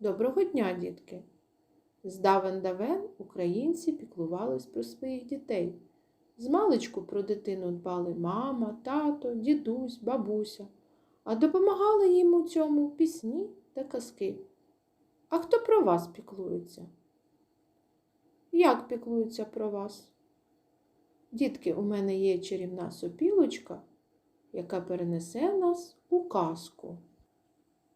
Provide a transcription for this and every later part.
Доброго дня, дітки! Здавен давен українці піклувались про своїх дітей. Змалечку про дитину дбали мама, тато, дідусь, бабуся, а допомагали їм у цьому пісні та казки. А хто про вас піклується? Як піклуються про вас? Дітки, у мене є чарівна сопілочка, яка перенесе нас у казку.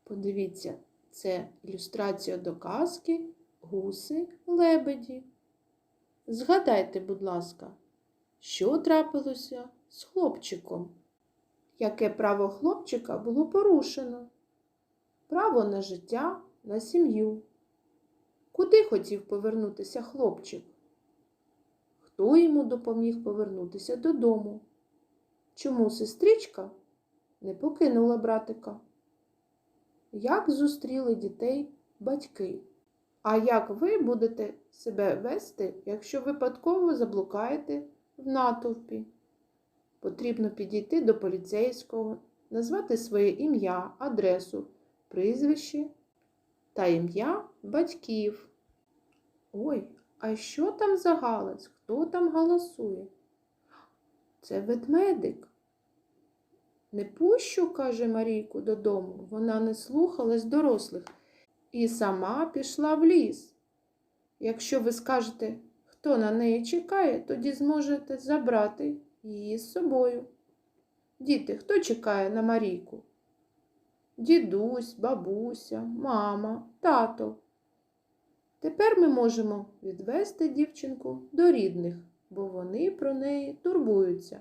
Подивіться, це ілюстрація до казки Гуси лебеді. Згадайте, будь ласка, що трапилося з хлопчиком? Яке право хлопчика було порушено? Право на життя, на сім'ю. Куди хотів повернутися хлопчик? Хто йому допоміг повернутися додому? Чому сестричка не покинула братика? Як зустріли дітей батьки? А як ви будете себе вести, якщо випадково заблукаєте в натовпі? Потрібно підійти до поліцейського, назвати своє ім'я, адресу, прізвище та ім'я батьків. Ой, а що там за галас? Хто там галасує? Це ведмедик. Не пущу, каже Марійку, додому. Вона не слухалась дорослих і сама пішла в ліс. Якщо ви скажете, хто на неї чекає, тоді зможете забрати її з собою. Діти, хто чекає на Марійку? Дідусь, бабуся, мама, тато. Тепер ми можемо відвести дівчинку до рідних, бо вони про неї турбуються.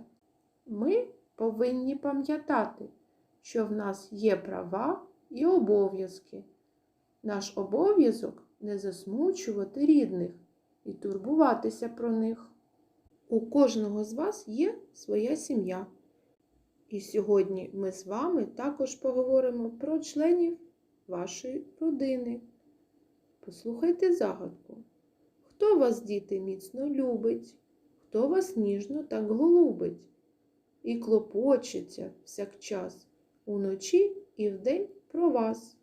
Ми повинні пам'ятати, що в нас є права і обов'язки. Наш обов'язок не засмучувати рідних і турбуватися про них. У кожного з вас є своя сім'я. І сьогодні ми з вами також поговоримо про членів вашої родини. Послухайте загадку. Хто вас, діти, міцно любить, хто вас ніжно так голубить і клопочеться всякчас уночі і вдень про вас.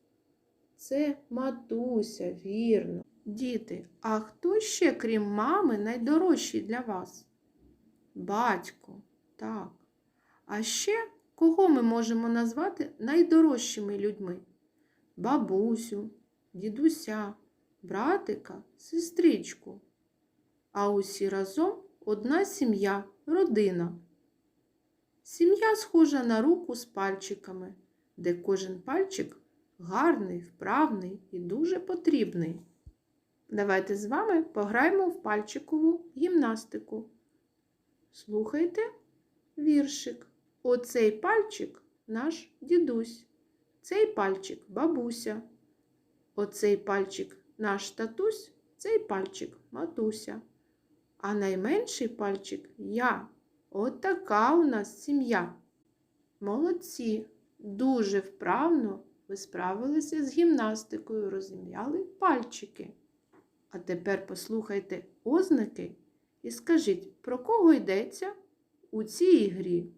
Це матуся, вірно. Діти, а хто ще, крім мами, найдорожчий для вас? Батько, так. А ще кого ми можемо назвати найдорожчими людьми? Бабусю, дідуся, братика, сестричку. А усі разом одна сім'я, родина. Сім'я схожа на руку з пальчиками, де кожен пальчик гарний, вправний і дуже потрібний. Давайте з вами пограємо в пальчикову гімнастику. Слухайте віршик. Оцей пальчик наш дідусь, цей пальчик бабуся. Оцей пальчик наш татусь, цей пальчик матуся. А найменший пальчик я. От така у нас сім'я. Молодці, дуже вправно ви справилися з гімнастикою, розім'яли пальчики. А тепер послухайте ознаки і скажіть, про кого йдеться у цій грі?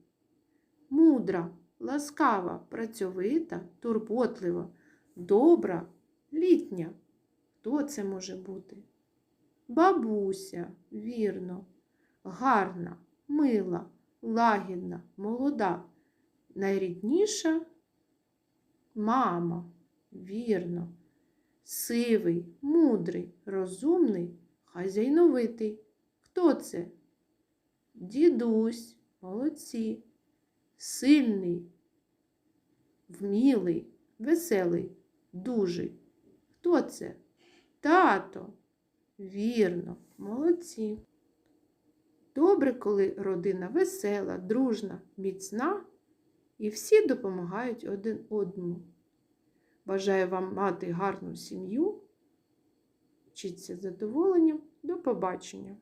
Мудра, ласкава, працьовита, турботлива, добра, літня. Хто це може бути? Бабуся, вірно, гарна, мила, лагідна, молода, найрідніша мама, вірно, сивий, мудрий, розумний, хазяйновитий. Хто це? Дідусь, молодці, сильний, вмілий, веселий, дужий. Хто це? Тато. Вірно, молодці. Добре, коли родина весела, дружна, міцна і всі допомагають один одному. Бажаю вам мати гарну сім'ю. Вчіться задоволенням. До побачення!